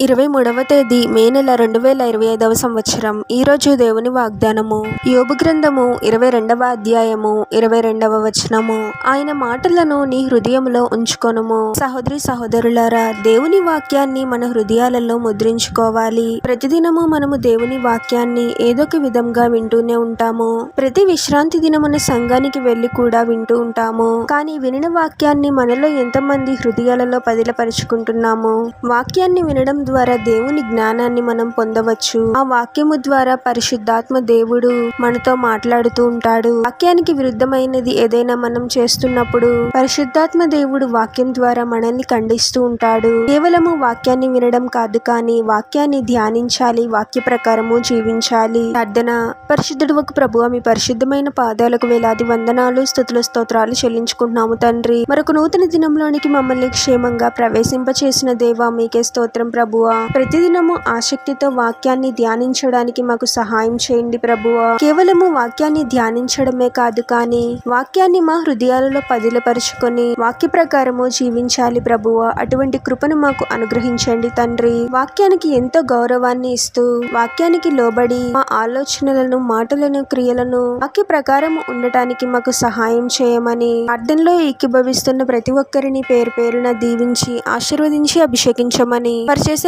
ఇరవై మూడవ తేదీ మే నెల రెండు వేల ఇరవై ఐదవ సంవత్సరం. ఈరోజు దేవుని వాగ్దానము. యోబు గ్రంథము ఇరవై రెండవ అధ్యాయము ఇరవై రెండవ వచనము. ఆయన మాటలను నీ హృదయంలో ఉంచుకొనుము. సహోదరి సహోదరులారా దేవుని వాక్యాన్ని మన హృదయాలలో ముద్రించుకోవాలి. ప్రతిదినము మనము దేవుని వాక్యాన్ని ఏదో ఒక విధంగా వింటూనే ఉంటాము. ప్రతి విశ్రాంతి దినమున సంఘానికి వెళ్ళి కూడా వింటూ ఉంటాము. కానీ వినిన వాక్యాన్ని మనలో ఎంతమంది హృదయాలలో పదిలపరుచుకుంటున్నాము? వాక్యాన్ని వినడం ద్వారా దేవుని జ్ఞానాన్ని మనం పొందవచ్చు. ఆ వాక్యము ద్వారా పరిశుద్ధాత్మ దేవుడు మనతో మాట్లాడుతూ ఉంటాడు. వాక్యానికి విరుద్ధమైనది ఏదైనా మనం చేస్తున్నప్పుడు పరిశుద్ధాత్మ దేవుడు వాక్యం ద్వారా మనల్ని ఖండిస్తూ ఉంటాడు. కేవలము వాక్యాన్ని వినడం కాదు కానీ వాక్యాన్ని ధ్యానించాలి వాక్య ప్రకారము జీవించాలి. ప్రార్థన. పరిశుద్ధుడు ఒక ప్రభు మీ పరిశుద్ధమైన పాదాలకు వేలాది వందనాలు స్థుతుల స్తోత్రాలు చెల్లించుకుంటున్నాము తండ్రి. మరొక నూతన దినంలోనికి మమ్మల్ని క్షేమంగా ప్రవేశింపచేసిన దేవా మీకే స్తోత్రం ప్రభువా. ప్రతిదినము ఆసక్తితో వాక్యాన్ని ధ్యానించడానికి మాకు సహాయం చేయండి ప్రభువా. కేవలము వాక్యాన్ని ధ్యానించడమే కాదు కానీ వాక్యాన్ని మా హృదయాలలో పదిలపరుచుకొని వాక్య ప్రకారము జీవించాలి ప్రభువా. అటువంటి కృపను మాకు అనుగ్రహించండి తండ్రి. వాక్యానికి ఎంతో గౌరవాన్ని ఇస్తూ వాక్యానికి లోబడి మా ఆలోచనలను మాటలను క్రియలను వాక్య ప్రకారం ఉండటానికి మాకు సహాయం చేయమని అర్థంలో ఏకీభవిస్తున్న ప్రతి ఒక్కరిని పేరు పేరున దీవించి ఆశీర్వదించి అభిషేకించమని పరిచేసే